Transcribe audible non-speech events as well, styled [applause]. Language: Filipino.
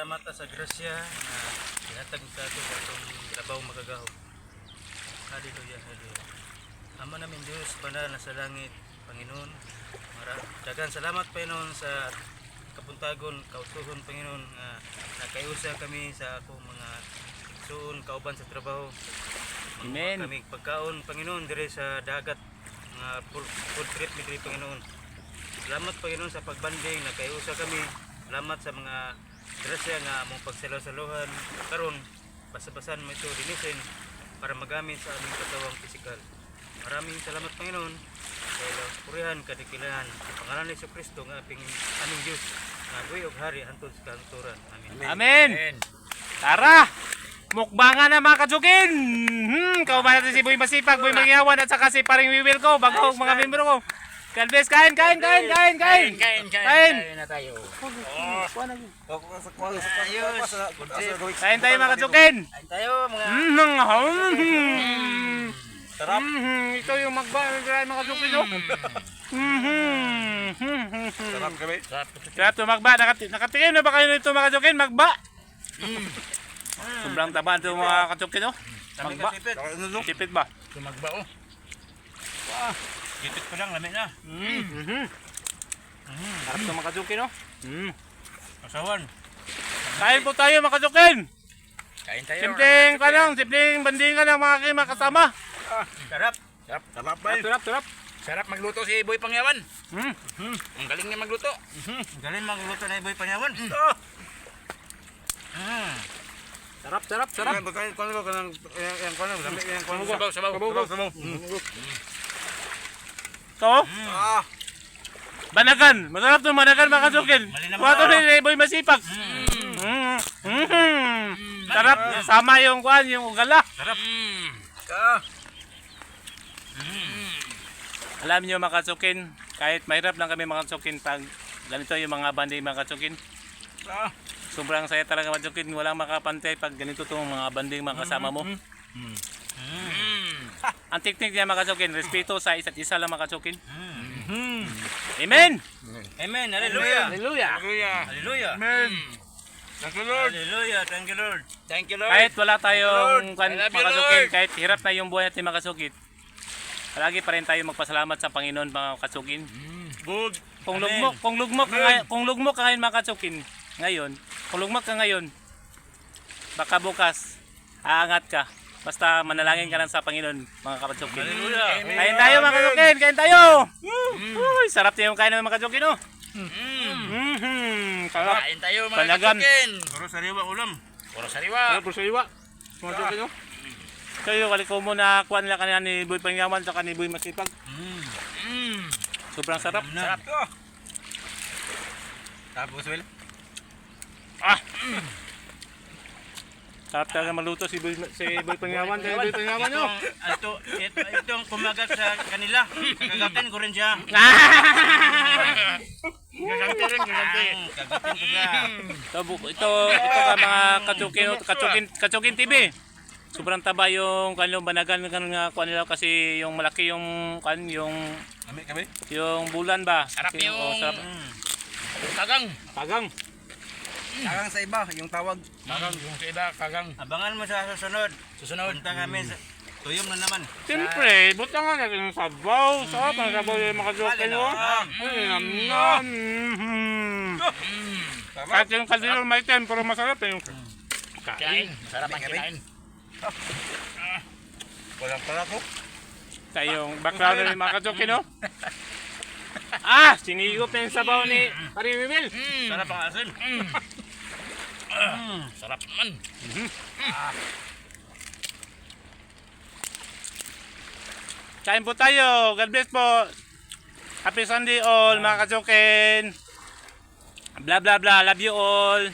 salamat sa grasya na ihatag sa ato sa atong trabaho magagahom. Hallelujah, hallelujah. Ama namin Diyos, banal na sa langit, Panginoon. Mara, dagan salamat Panginoon sa kapuntagon, kautuhon Panginoon nga nakayusa kami sa akong mga suon kauban sa trabaho. Amen. Kami pagkaon Panginoon dire sa dagat nga full trip diri, Panginoon. Salamat Panginoon sa pagbanding nakayusa kami. Salamat sa mga grasya nga among pagsalo-saluhan karon basa-basan mo ito linisin para magamit sa aming katawang pisikal. Maraming salamat Panginoon sa ilang purihan kadikilan sa pangalan ni Kristo nga aping aming Dios nga buhi og hari hantod sa kahangturan. Amen. Amen. Tara! Mukbangan na mga kajukin! Hmm, kauban natin si Boy Masipag, Boy Magyawan at saka si Paring Wiwil ko, bago mga membro ko. Bless, kain, kain, kain, kain, kain! Kain, kain, Kain! kain na tayo. Kain tayo mga kajukin! Kain tayo mga Hmm, hmm, Sarap! Ito yung magba, mga hmm, hmm. Sarap kami. Sarap to magba. Nakati nakatingin na ba kayo nito mga kajukin? Magba! Sobrang taba ito mga no? kami Magba. Sipit ba? Tumagba oh. Gipit pa lang lami na. Mm. Sarap to mga kajukin, no? Mm. Asawan. Kain po tayo mga kajukin! Kain tayo. Simpleng ka lang, simpleng bandingan ng mga kayo mga kasama. Sarap. Sarap. Sarap ba Sarap, sarap, sarap. Sarap magluto si Boy Pangyawan. Mm. Ang galing niya magluto. Galing magluluto na iboy panyawan. Mm. Sarap, sarap, sarap. Sarap. Kain ko ko kanang yang yang kono lamig yang kono. Sabaw, sabaw. Sabaw, sabaw. Ito, Ah, banagan. Masarap to banagan mga kajukin. Malinaw Kuha to na. ni Boy Masipag. Mm. Mm. Sarap, sama yung kuhan, yung ugala. Sarap. ah. Alam niyo mga kasukin, kahit mahirap lang kami mga kasukin pag ganito yung mga banding mga kasukin. Ah. Sobrang saya talaga mga kasukin, walang makapantay pag ganito tong mga banding mga kasama mo. [laughs] Ang teknik niya mga kasukin, respeto sa isa't isa lang mga kasukin. Amen! Amen. Hallelujah. Hallelujah! Hallelujah. Hallelujah. Amen. Thank you Lord. Hallelujah. Thank you Lord. Thank you, Lord. Kahit wala tayong kan, mga kasukin, Lord. kahit hirap na yung buhay natin mga kasukit, palagi pa rin tayo magpasalamat sa Panginoon mga kasukin. Good. Kung Amen. lugmok, kung lugmok ka ngay- kung lugmok ka ngayon mga katsukin, ngayon, kung lugmok ka ngayon, baka bukas aangat ka. Basta manalangin ka lang sa Panginoon, mga katsukin. Hallelujah. Kain tayo mga katsukin, kain tayo. Uy, sarap yung kain ng mga katsukin, oh. Mhm, sarap. Kain tayo mga Panagan. katukin. Puro sariwa ulam. Puro sariwa. Sarap po sa iwa. Mga katsukin, oh. Kayo, kaliko mo na kuha nila kanina ni Boy Pangyaman sa ni Boy Masipag. Mm. Mm. Sobrang sarap. Sarap. Tapos well. Sarap talaga maluto si Boy, si Boy Pangyaman. Kaya Boy Pangyaman, Ito, oh. ito, ito, ito ang kumagat sa kanila. Kagatin ko rin siya. Gaganti rin, gaganti. Kagatin ko siya. Ito, ito, ito ka mga kachukin, kachukin, kachukin TV. Sobrang taba yung kanilang banagan ng nga kuan nila kasi yung malaki yung kan yung Kami kami. yung bulan ba? Sarap Kasi- yung- oh, sarap. Kagang. Tagang. Kagang sa iba yung tawag. Kagang. Yung sa iba, kagang. Abangan mo sa susunod. Susunod. Punta kami sa tuyong na naman. Siyempre, buta nga natin yung sabaw. Sarap ang sabaw yung mga kachukin mo. Ay, nam nam. Kahit yung kaldero may time, pero masarap eh, yung Kain. kain. Sarap ang kinain. Walang pala ko. Sa yung background ng mga kachukin, no? [laughs] Ah, sinigop na yung sabaw ni Parimimil. Mm. Sarap ang asin. Sarap naman. Kain po tayo. God bless po. Happy Sunday all mga kajoken. Bla bla bla. Love you all.